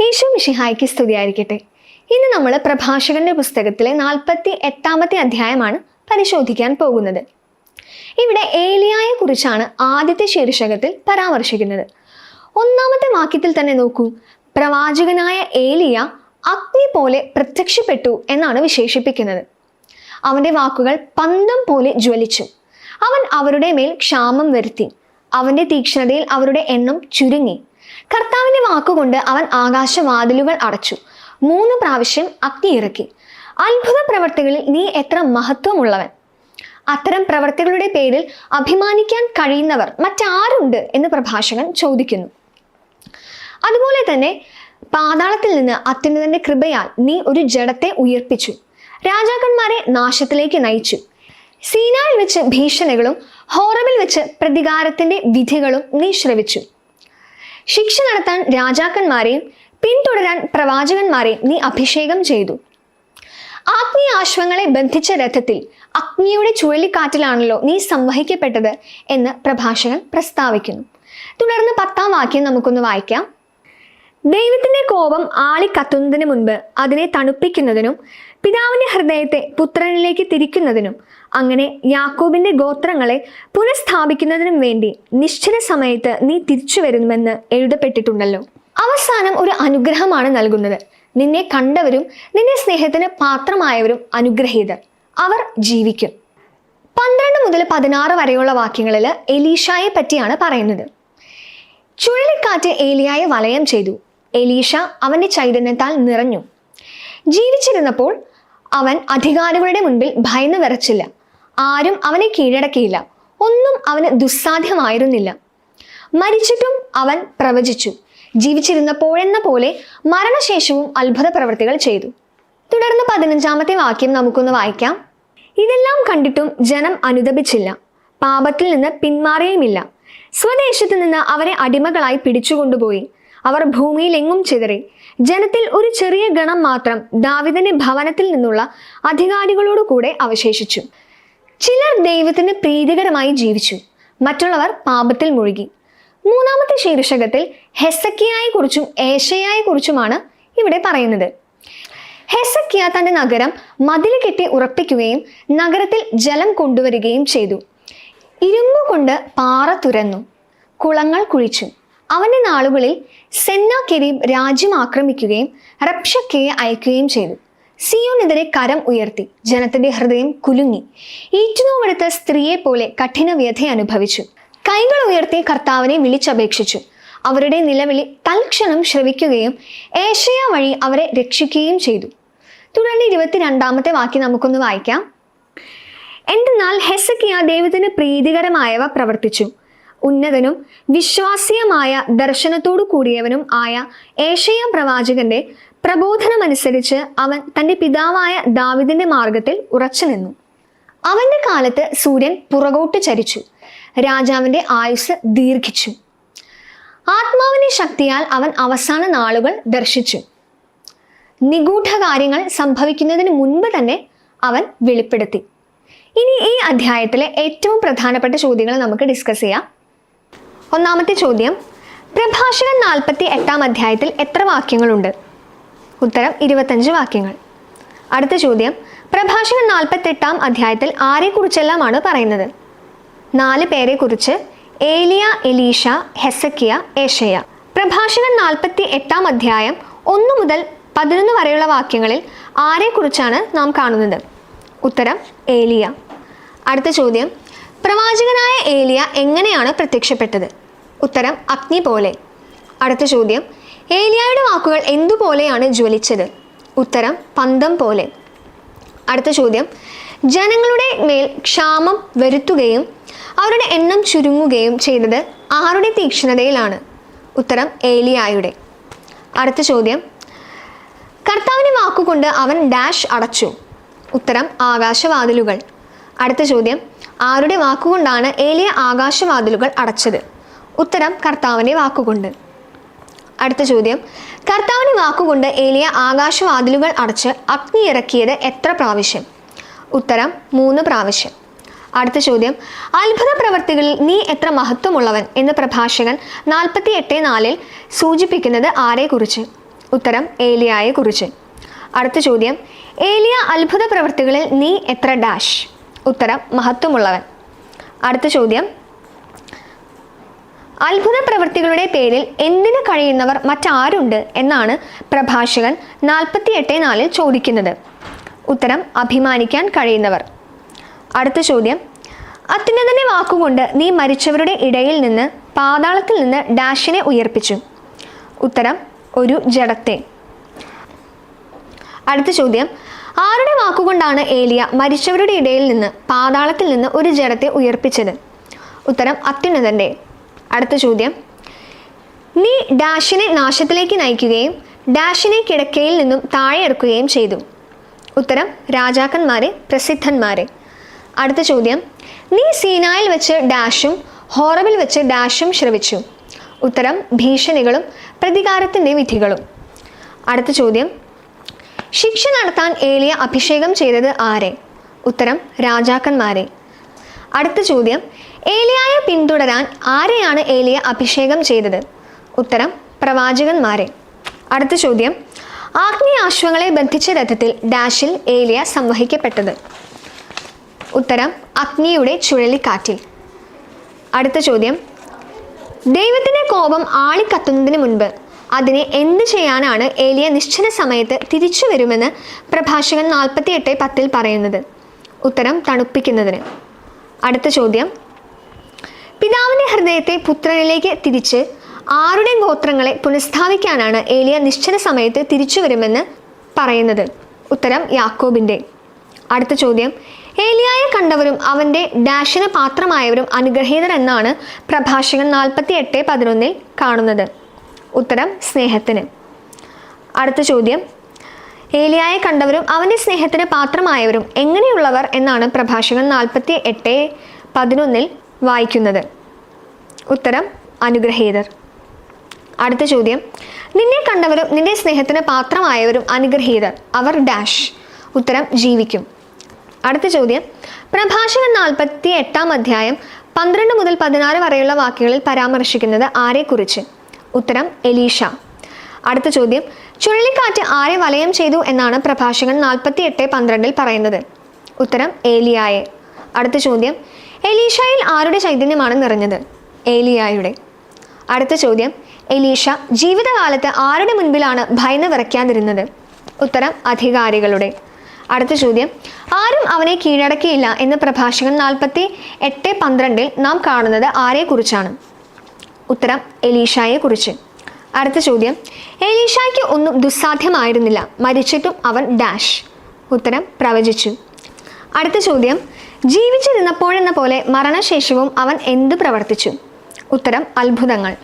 ഈശോ മിഷിഹായ്ക്ക് സ്തുതിയായിരിക്കട്ടെ. ഇന്ന് നമ്മൾ പ്രഭാഷകന്റെ പുസ്തകത്തിലെ നാൽപ്പത്തി എട്ടാമത്തെ അധ്യായമാണ് പരിശോധിക്കാൻ പോകുന്നത്. ഇവിടെ ഏലിയായെ കുറിച്ചാണ് ആദ്യത്തെ ശീർഷകത്തിൽ പരാമർശിക്കുന്നത്. ഒന്നാമത്തെ വാക്യത്തിൽ തന്നെ നോക്കൂ. പ്രവാചകനായ ഏലിയ അഗ്നി പോലെ പ്രത്യക്ഷപ്പെട്ടു എന്നാണ് വിശേഷിപ്പിക്കുന്നത്. അവന്റെ വാക്കുകൾ പന്തം പോലെ ജ്വലിച്ചു. അവൻ അവരുടെ മേൽ ക്ഷാമം വരുത്തി. അവന്റെ തീക്ഷ്ണതയിൽ അവരുടെ എണ്ണം ചുരുങ്ങി. കർത്താവിന്റെ വാക്കുകൊണ്ട് അവൻ ആകാശവാതിലുകൾ അടച്ചു. മൂന്ന് പ്രാവശ്യം അഗ്നി ഇറക്കി. അത്ഭുത പ്രവർത്തികളിൽ നീ എത്ര മഹത്വമുള്ളവൻ. അത്തരം പ്രവർത്തികളുടെ പേരിൽ അഭിമാനിക്കാൻ കഴിയുന്നവർ മറ്റാരുണ്ട് എന്ന് പ്രഭാഷകൻ ചോദിക്കുന്നു. അതുപോലെ തന്നെ പാതാളത്തിൽ നിന്ന് അത്യുന്നതന്റെ കൃപയാൽ നീ ഒരു ജഡത്തെ ഉയർപ്പിച്ചു. രാജാക്കന്മാരെ നാശത്തിലേക്ക് നയിച്ചു. സീനായിൽ വെച്ച് ഭീഷണികളും ഹോറബിൽ വെച്ച് പ്രതികാരത്തിന്റെ വിധികളും നീ ശ്രവിച്ചു. ശിക്ഷ നടത്താൻ രാജാക്കന്മാരെയും പിന്തുടരാൻ പ്രവാചകന്മാരെയും നീ അഭിഷേകം ചെയ്തു. ആത്മീയാശ്വങ്ങളെ ബന്ധിച്ച രഥത്തിൽ അഗ്നിയുടെ ചുഴലിക്കാറ്റിലാണല്ലോ നീ സംവഹിക്കപ്പെട്ടത് എന്ന് പ്രഭാഷകൻ പ്രസ്താവിക്കുന്നു. തുടർന്ന് പത്താം വാക്യം നമുക്കൊന്ന് വായിക്കാം. ദൈവത്തിന്റെ കോപം ആളിക്കത്തുന്നതിന് മുൻപ് അതിനെ തണുപ്പിക്കുന്നതിനും പിതാവിന്റെ ഹൃദയത്തെ പുത്രനിലേക്ക് തിരിക്കുന്നതിനും അങ്ങനെ യാക്കോബിന്റെ ഗോത്രങ്ങളെ പുനഃസ്ഥാപിക്കുന്നതിനും വേണ്ടി നിശ്ചിത സമയത്ത് നീ തിരിച്ചു വരുന്നുവെന്ന് എഴുതപ്പെട്ടിട്ടുണ്ടല്ലോ. അവസാനം ഒരു അനുഗ്രഹമാണ് നൽകുന്നത്. നിന്നെ കണ്ടവരും നിന്റെ സ്നേഹത്തിന് പാത്രമായവരും അനുഗ്രഹീതർ. അവർ ജീവിക്കും. പന്ത്രണ്ട് മുതൽ പതിനാറ് വരെയുള്ള വാക്യങ്ങളിൽ എലീഷായെ പറ്റിയാണ് പറയുന്നത്. ചുഴലിക്കാറ്റ് ഏലിയായെ വലയം ചെയ്തു. എലീഷ അവന്റെ ചൈതന്യത്താൽ നിറഞ്ഞു. ജീവിച്ചിരുന്നപ്പോൾ അവൻ അധികാരികളുടെ മുൻപിൽ ഭയന്ന് വിറച്ചില്ല. ആരും അവനെ കീഴടക്കിയില്ല. ഒന്നും അവന് ദുസ്സാധ്യമായിരുന്നില്ല. മരിച്ചിട്ടും അവൻ പ്രവചിച്ചു. ജീവിച്ചിരുന്നപ്പോഴെന്ന പോലെ മരണശേഷവും അത്ഭുത പ്രവൃത്തികൾ ചെയ്തു. തുടർന്ന് പതിനഞ്ചാമത്തെ വാക്യം നമുക്കൊന്ന് വായിക്കാം. ഇതെല്ലാം കണ്ടിട്ടും ജനം അനുദപിച്ചില്ല. പാപത്തിൽ നിന്ന് പിന്മാറിയുമില്ല. സ്വദേശത്ത് നിന്ന് അവരെ അടിമകളായി പിടിച്ചുകൊണ്ടുപോയി. അവർ ഭൂമിയിൽ എങ്ങും ചിതറി. ജനത്തിൽ ഒരു ചെറിയ ഗണം മാത്രം ദാവിദന്റെ ഭവനത്തിൽ നിന്നുള്ള അധികാരികളോട് കൂടെ അവശേഷിച്ചു. ചിലർ ദൈവത്തിന് പ്രീതികരമായി ജീവിച്ചു. മറ്റുള്ളവർ പാപത്തിൽ മുഴുകി. മൂന്നാമത്തെ ശീർഷകത്തിൽ ഹെസക്കിയായെ കുറിച്ചും ഏഷയായെ കുറിച്ചുമാണ് ഇവിടെ പറയുന്നത്. ഹെസക്കിയ തന്റെ നഗരം മതിൽ കെട്ടി ഉറപ്പിക്കുകയും നഗരത്തിൽ ജലം കൊണ്ടുവരികയും ചെയ്തു. ഇരുമ്പ് കൊണ്ട് പാറ തുരന്നു. കുളങ്ങൾ കുഴിച്ചു. അവന്റെ നാളുകളിൽ സെന്ന കെരീബ് രാജ്യം ആക്രമിക്കുകയും റബ്ഷക്കയെ അയക്കുകയും ചെയ്തു. സിയോനെതിരെ കരം ഉയർത്തി. ജനത്തിന്റെ ഹൃദയം കുലുങ്ങി. ഈറ്റുനോവെടുത്ത സ്ത്രീയെ പോലെ കഠിന വ്യഥ അനുഭവിച്ചു. കൈകൾ ഉയർത്തി കർത്താവിനെ വിളിച്ചപേക്ഷിച്ചു. അവരുടെ നിലവിളി തൽക്ഷണം ശ്രവിക്കുകയും ഏഷ്യ വഴി അവരെ രക്ഷിക്കുകയും ചെയ്തു. തുടർന്ന് ഇരുപത്തിരണ്ടാമത്തെ വാക്യം നമുക്കൊന്ന് വായിക്കാം. എന്തെന്നാൽ ഹെസക്കിയ ദൈവത്തിന് പ്രീതികരമായവ പ്രവർത്തിച്ചു. ഉന്നതനും വിശ്വാസീയമായ ദർശനത്തോടു കൂടിയവനും ആയ ഏഷ്യ പ്രവാചകന്റെ പ്രബോധനമനുസരിച്ച് അവൻ തന്റെ പിതാവായ ദാവിദിന്റെ മാർഗത്തിൽ ഉറച്ചു നിന്നു. അവന്റെ കാലത്ത് സൂര്യൻ പുറകോട്ട് ചരിച്ചു. രാജാവിന്റെ ആയുസ് ദീർഘിച്ചു. ആത്മാവിന്റെ ശക്തിയാൽ അവൻ അവസാന നാളുകൾ ദർശിച്ചു. നിഗൂഢ കാര്യങ്ങൾ സംഭവിക്കുന്നതിന് മുൻപ് തന്നെ അവൻ വെളിപ്പെടുത്തി. ഇനി ഈ അധ്യായത്തിലെ ഏറ്റവും പ്രധാനപ്പെട്ട ചോദ്യങ്ങൾ നമുക്ക് ഡിസ്കസ് ചെയ്യാം. ഒന്നാമത്തെ ചോദ്യം. പ്രഭാഷകൻ നാൽപ്പത്തി എട്ടാം അധ്യായത്തിൽ എത്ര വാക്യങ്ങളുണ്ട്? ഉത്തരം ഇരുപത്തഞ്ച് വാക്യങ്ങൾ. അടുത്ത ചോദ്യം. പ്രഭാഷകൻ നാൽപ്പത്തി എട്ടാം അധ്യായത്തിൽ ആരെക്കുറിച്ചെല്ലാമാണ് പറയുന്നത്? നാല് പേരെക്കുറിച്ച് ഏലിയ എലീഷ ഹെസക്കിയ ഏഷയ പ്രഭാഷകൻ നാൽപ്പത്തി എട്ടാം അധ്യായം ഒന്ന് മുതൽ പതിനൊന്ന് വരെയുള്ള വാക്യങ്ങളിൽ ആരെക്കുറിച്ചാണ് നാം കാണുന്നത്? ഉത്തരം ഏലിയ. അടുത്ത ചോദ്യം. പ്രവാചകനായ ഏലിയ എങ്ങനെയാണ് പ്രത്യക്ഷപ്പെട്ടത്? ഉത്തരം അഗ്നി പോലെ. അടുത്ത ചോദ്യം ഏലിയായുടെ വാക്കുകൾ എന്തുപോലെയാണ് ജ്വലിച്ചത്? ഉത്തരം പന്തം പോലെ. അടുത്ത ചോദ്യം ജനങ്ങളുടെ മേൽ ക്ഷാമം വരുത്തുകയും അവരുടെ എണ്ണം ചുരുങ്ങുകയും ചെയ്തത് ആരുടെ തീക്ഷ്ണതയിലാണ്? ഉത്തരം ഏലിയായുടെ. അടുത്ത ചോദ്യം കർത്താവിന്റെ വാക്കുകൊണ്ട് അവൻ ഡാഷ് അടച്ചു. ഉത്തരം ആകാശവാതിലുകൾ. അടുത്ത ചോദ്യം ആരുടെ വാക്കുകൊണ്ടാണ് ഏലിയ ആകാശവാതിലുകൾ അടച്ചത്? ഉത്തരം കർത്താവിന്റെ വാക്കുകൊണ്ട്. അടുത്ത ചോദ്യം. കർത്താവിന്റെ വാക്കുകൊണ്ട് ഏലിയ ആകാശവാതിലുകൾ അടച്ച് അഗ്നി ഇറക്കിയത് എത്ര പ്രാവശ്യം? ഉത്തരം മൂന്ന് പ്രാവശ്യം. അടുത്ത ചോദ്യം. അത്ഭുത പ്രവർത്തികളിൽ നീ എത്ര മഹത്വമുള്ളവൻ എന്ന് പ്രഭാഷകൻ നാൽപ്പത്തി എട്ട് നാലിൽ സൂചിപ്പിക്കുന്നത് ആരെക്കുറിച്ച്? ഉത്തരം ഏലിയായെ കുറിച്ച് അടുത്ത ചോദ്യം. ഏലിയ അത്ഭുത പ്രവർത്തികളിൽ നീ എത്ര ഡാഷ്? ഉത്തരം മഹത്വമുള്ളവൻ. അടുത്ത ചോദ്യം. അത്ഭുത പ്രവൃത്തികളുടെ പേരിൽ എന്തിനു കഴിയുന്നവർ മറ്റാരുണ്ട് എന്നാണ് പ്രഭാഷകൻ നാൽപ്പത്തി എട്ട് നാലിൽ ചോദിക്കുന്നത്. ഉത്തരം അഭിമാനിക്കാൻ കഴിയുന്നവർ. അടുത്ത ചോദ്യം. അത്യുന്നതന്റെ വാക്കുകൊണ്ട് നീ മരിച്ചവരുടെ ഇടയിൽ നിന്ന് പാതാളത്തിൽ നിന്ന് ഡാഷിനെ ഉയർപ്പിച്ചു. ഉത്തരം ഒരു ജഡത്തെ. അടുത്ത ചോദ്യം. ആരുടെ വാക്കുകൊണ്ടാണ് ഏലിയ മരിച്ചവരുടെ ഇടയിൽ നിന്ന് പാതാളത്തിൽ നിന്ന് ഒരു ജഡത്തെ ഉയർപ്പിച്ചത്? ഉത്തരം അത്യുന്നതന്റെ. അടുത്ത ചോദ്യം. നീ ഡാഷിനെ നാശത്തിലേക്ക് നയിക്കുകയും ഡാഷിനെ കിടക്കയിൽ നിന്നും താഴെ ഇറക്കുകയും ചെയ്തു. ഉത്തരം രാജാക്കന്മാരെ പ്രസിദ്ധന്മാരെ. അടുത്ത ചോദ്യം. നീ സീനായിൽ വെച്ച് ഡാഷും ഹോറബിൽ വെച്ച് ഡാഷും ശ്രവിച്ചു. ഉത്തരം ഭീഷണികളും പ്രതികാരത്തിന്റെ വിധികളും. അടുത്ത ചോദ്യം. ശിക്ഷ നടത്താൻ ഏലിയ അഭിഷേകം ചെയ്തത് ആരെ? ഉത്തരം രാജാക്കന്മാരെ. അടുത്ത ചോദ്യം. ഏലിയായെ പിന്തുടരാൻ ആരെയാണ് ഏലിയ അഭിഷേകം ചെയ്തത്? ഉത്തരം പ്രവാചകന്മാരെ. അടുത്ത ചോദ്യം. ആഗ്നേയാശ്വങ്ങളെ ബന്ധിച്ച രഥത്തിൽ ഡാഷിൽ ഏലിയ സംവഹിക്കപ്പെട്ടത്? ഉത്തരം അഗ്നിയുടെ ചുഴലിക്കാറ്റിൽ. അടുത്ത ചോദ്യം. ദൈവത്തിന്റെ കോപം ആളിക്കത്തുന്നതിന് മുൻപ് അതിനെ എന്ത് ചെയ്യാനാണ് ഏലിയ നിശ്ചിത സമയത്ത് തിരിച്ചു വരുമെന്ന് പ്രഭാഷകൻ നാൽപ്പത്തി എട്ട് പത്തിൽ പറയുന്നത്? ഉത്തരം തണുപ്പിക്കുന്നതിന്. അടുത്ത ചോദ്യം. പിതാവിന്റെ ഹൃദയത്തെ പുത്രനിലേക്ക് തിരിച്ച് ആരുടെ ഗോത്രങ്ങളെ പുനഃസ്ഥാപിക്കാനാണ് ഏലിയ നിശ്ചിത സമയത്ത് തിരിച്ചു വരുമെന്ന് പറയുന്നത്? ഉത്തരം യാക്കോബിന്റെ അടുത്ത ചോദ്യം. ഏലിയായെ കണ്ടവരും അവന്റെ ഡാഷിന് പാത്രമായവരും അനുഗ്രഹീതർ എന്നാണ് പ്രഭാഷകൻ നാൽപ്പത്തി എട്ട് പതിനൊന്നിൽ കാണുന്നത്. ഉത്തരം സ്നേഹത്തിന്. അടുത്ത ചോദ്യം. ഏലിയായെ കണ്ടവരും അവന്റെ സ്നേഹത്തിന് പാത്രമായവരും എങ്ങനെയുള്ളവർ എന്നാണ് പ്രഭാഷകൻ നാൽപ്പത്തി എട്ട് പതിനൊന്നിൽ വായിക്കുന്നത്. ഉത്തരം അനുഗ്രഹീതർ. അടുത്ത ചോദ്യം. നിന്നെ കണ്ടവരും നിന്റെ സ്നേഹത്തിന് പാത്രമായവരും അനുഗ്രഹീതർ. അവർ ഡാഷ്. ഉത്തരം ജീവിക്കും. അടുത്ത ചോദ്യം. പ്രഭാഷകൻ നാൽപ്പത്തി എട്ടാം അധ്യായം പന്ത്രണ്ട് മുതൽ പതിനാറ് വരെയുള്ള വാക്യങ്ങളിൽ പരാമർശിക്കുന്നത് ആരെക്കുറിച്ച്? ഉത്തരം എലീഷ. അടുത്ത ചോദ്യം ചുഴലിക്കാറ്റ് ആരെ വലയം ചെയ്തു എന്നാണ് പ്രഭാഷകൻ നാൽപ്പത്തി എട്ട് പന്ത്രണ്ടിൽ പറയുന്നത്? ഉത്തരം ഏലിയായെ. അടുത്ത ചോദ്യം എലീഷയിൽ ആരുടെ ചൈതന്യമാണ് നിറഞ്ഞത്? ഏലിയായുടെ. അടുത്ത ചോദ്യം എലീഷ ജീവിതകാലത്ത് ആരുടെ മുൻപിലാണ് ഭയന്ന് വിറയ്ക്കാതിരുന്നത്? ഉത്തരം അധികാരികളുടെ. അടുത്ത ചോദ്യം ആരും അവനെ കീഴടക്കിയില്ല എന്ന് പ്രഭാഷകൻ നാൽപ്പത്തി എട്ട് പന്ത്രണ്ടിൽ നാം കാണുന്നത് ആരെക്കുറിച്ചാണ്? ഉത്തരം എലീഷയെ കുറിച്ച് അടുത്ത ചോദ്യം. എലീഷയ്ക്ക് ഒന്നും ദുസ്സാധ്യമായിരുന്നില്ല. മരിച്ചിട്ടും അവൻ ഡാഷ്. ഉത്തരം പ്രവചിച്ചു. അടുത്ത ചോദ്യം. ജീവിച്ചിരുന്നപ്പോഴെന്ന പോലെ മരണശേഷവും അവൻ എന്ത് പ്രവർത്തിച്ചു? ഉത്തരം അത്ഭുതങ്ങൾ.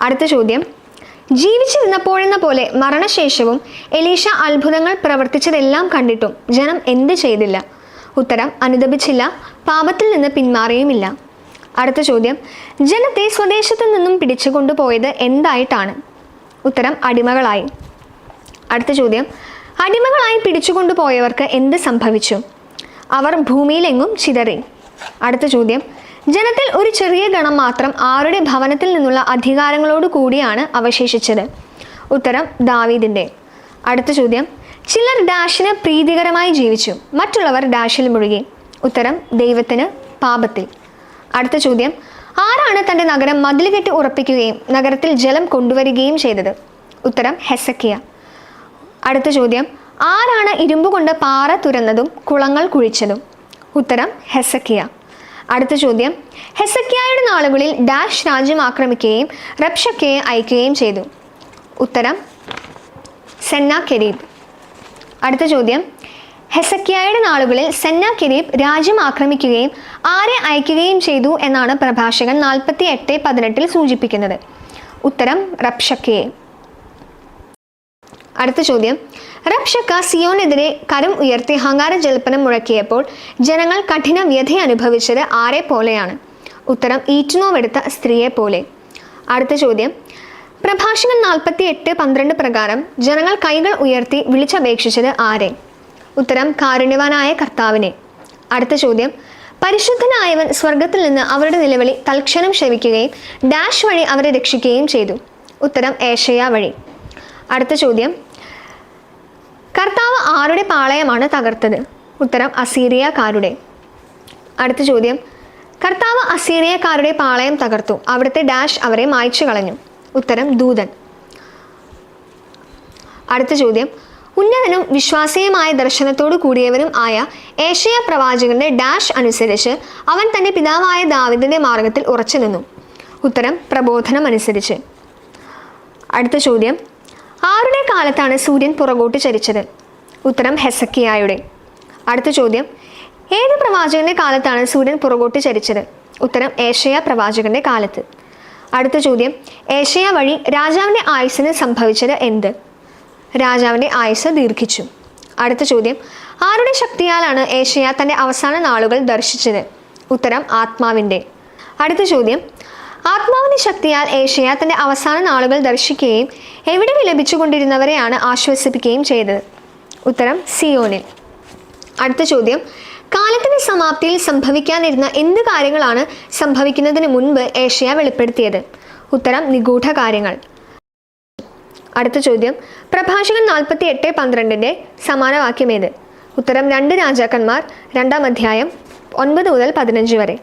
അടുത്ത ചോദ്യം. ജീവിച്ചിരുന്നപ്പോഴെന്ന പോലെ മരണശേഷവും എലീഷ അത്ഭുതങ്ങൾ പ്രവർത്തിച്ചതെല്ലാം കണ്ടിട്ടും ജനം എന്ത് ചെയ്തില്ല? ഉത്തരം അനുദപിച്ചില്ല. പാപത്തിൽ നിന്ന് പിന്മാറിയുമില്ല. അടുത്ത ചോദ്യം. ജനത്തെ സ്വദേശത്തു നിന്നും പിടിച്ചു കൊണ്ടുപോയത് എന്തായിട്ടാണ്? ഉത്തരം അടിമകളായി. അടുത്ത ചോദ്യം. അടിമകളായി പിടിച്ചുകൊണ്ടുപോയവർക്ക് എന്ത് സംഭവിച്ചു? അവർ ഭൂമിയിലെങ്ങും ചിതറി. അടുത്ത ചോദ്യം. ജനത്തിൽ ഒരു ചെറിയ ഗണം മാത്രം ആരുടെ ഭവനത്തിൽ നിന്നുള്ള അധികാരങ്ങളോട് കൂടിയാണ് അവശേഷിച്ചത്? ഉത്തരം ദാവീദിന്റെ അടുത്ത ചോദ്യം. ചിലർ ഡാഷിന് പ്രീതികരമായി ജീവിച്ചു. മറ്റുള്ളവർ ഡാഷിൽ മുഴുകി. ഉത്തരം ദൈവത്തിന് പാപത്തിൽ. അടുത്ത ചോദ്യം. ആരാണ് തന്റെ നഗരം മതിലുകെട്ടി ഉറപ്പിക്കുകയും നഗരത്തിൽ ജലം കൊണ്ടുവരികയും ചെയ്തത്? ഉത്തരം ഹെസക്കിയ. അടുത്ത ചോദ്യം ആരാണ് ഇരുമ്പ് കൊണ്ട് പാറ തുരന്നതും കുളങ്ങൾ കുഴിച്ചതും? ഉത്തരം ഹെസക്കിയ. അടുത്ത ചോദ്യം ഹെസക്കിയായുടെ നാളുകളിൽ ഡാഷ് രാജ്യം ആക്രമിക്കുകയും റബ്ഷക്കയെ അയക്കുകയും ചെയ്തു. ഉത്തരം സെന്ന കെരീബ്. അടുത്ത ചോദ്യം ഹെസക്കിയായുടെ നാളുകളിൽ സെന്ന കിരീപ് രാജ്യം ആക്രമിക്കുകയും ആരെ അയക്കുകയും ചെയ്തു എന്നാണ് പ്രഭാഷകൻ നാൽപ്പത്തി എട്ട് പതിനെട്ടിൽ സൂചിപ്പിക്കുന്നത്. ഉത്തരം റബ്ഷക്കയെ അടുത്ത ചോദ്യം. റബ്ഷക്ക സിയോനെതിരെ കരം ഉയർത്തി ഹങ്കാര ജൽപ്പനം മുഴക്കിയപ്പോൾ ജനങ്ങൾ കഠിന വ്യഥ അനുഭവിച്ചത് ആരെ പോലെയാണ്? ഉത്തരം ഈറ്റുനോവെടുത്ത സ്ത്രീയെ പോലെ. അടുത്ത ചോദ്യം. പ്രഭാഷകൻ നാൽപ്പത്തി എട്ട് പന്ത്രണ്ട് പ്രകാരം ജനങ്ങൾ കൈകൾ ഉയർത്തി വിളിച്ചപേക്ഷിച്ചത് ആരെ? ഉത്തരം കാരുണ്യവാനായ കർത്താവിനെ. അടുത്ത ചോദ്യം. പരിശുദ്ധനായവൻ സ്വർഗത്തിൽ നിന്ന് അവരുടെ നിലവിളി തൽക്ഷണം ക്ഷമിക്കുകയും ഡാഷ് വഴി അവരെ രക്ഷിക്കുകയും ചെയ്തു. ഉത്തരം ഏഷയ വഴി. അടുത്ത ചോദ്യം. കർത്താവ് ആരുടെ പാളയമാണ് തകർത്തത്? ഉത്തരം അസീറിയക്കാരുടെ. അടുത്ത ചോദ്യം. കർത്താവ് അസീറിയക്കാരുടെ പാളയം തകർത്തു. അവിടുത്തെ ഡാഷ് അവരെ മായ്ച്ചു കളഞ്ഞു ഉത്തരം ദൂതൻ. അടുത്ത ചോദ്യം. ഉന്നതനും വിശ്വാസീയമായ ദർശനത്തോടു കൂടിയവനും ആയ ഏഷ്യ പ്രവാചകന്റെ ഡാഷ് അനുസരിച്ച് അവൻ തന്റെ പിതാവായ ദാവിദിന്റെ മാർഗത്തിൽ ഉറച്ചു നിന്നു. ഉത്തരം പ്രബോധനം അനുസരിച്ച് അടുത്ത ചോദ്യം. ആരുടെ കാലത്താണ് സൂര്യൻ പുറകോട്ട് ചരിച്ചത്? ഉത്തരം ഹെസക്കിയായുടെ. അടുത്ത ചോദ്യം. ഏത് പ്രവാചകന്റെ കാലത്താണ് സൂര്യൻ പുറകോട്ട് ചരിച്ചത്? ഉത്തരം ഏഷ്യ പ്രവാചകന്റെ കാലത്ത്. അടുത്ത ചോദ്യം. ഏഷ്യ വഴി രാജാവിന്റെ ആയുസ്സിന് സംഭവിച്ചത് എന്ത്? രാജാവിന്റെ ആയുസ് ദീർഘിച്ചു. അടുത്ത ചോദ്യം. ആരുടെ ശക്തിയാലാണ് ഏഷ്യ തന്റെ അവസാന നാളുകൾ ദർശിച്ചത്? ഉത്തരം ആത്മാവിന്റെ അടുത്ത ചോദ്യം. ആത്മാവിന്റെ ശക്തിയാൽ ഏഷ്യ തന്റെ അവസാന നാളുകൾ ദർശിക്കുകയും എവിടെ വിലപിച്ചുകൊണ്ടിരുന്നവരെയാണ് ആശ്വസിപ്പിക്കുകയും ചെയ്തത്? ഉത്തരം സിയോനിൽ. അടുത്ത ചോദ്യം. കാലത്തിന്റെ സമാപ്തിയിൽ സംഭവിക്കാനിരുന്ന എന്ത് കാര്യങ്ങളാണ് സംഭവിക്കുന്നതിന് മുൻപ് ഏഷ്യ വെളിപ്പെടുത്തിയത്? ഉത്തരം നിഗൂഢ കാര്യങ്ങൾ അടുത്ത ചോദ്യം. പ്രഭാഷകൻ നാൽപ്പത്തി എട്ട് പന്ത്രണ്ടിന്റെ സമാനവാക്യം ഏത് ഉത്തരം രണ്ട് രാജാക്കന്മാർ രണ്ടാം അധ്യായം ഒൻപത് മുതൽ പതിനഞ്ച് വരെ.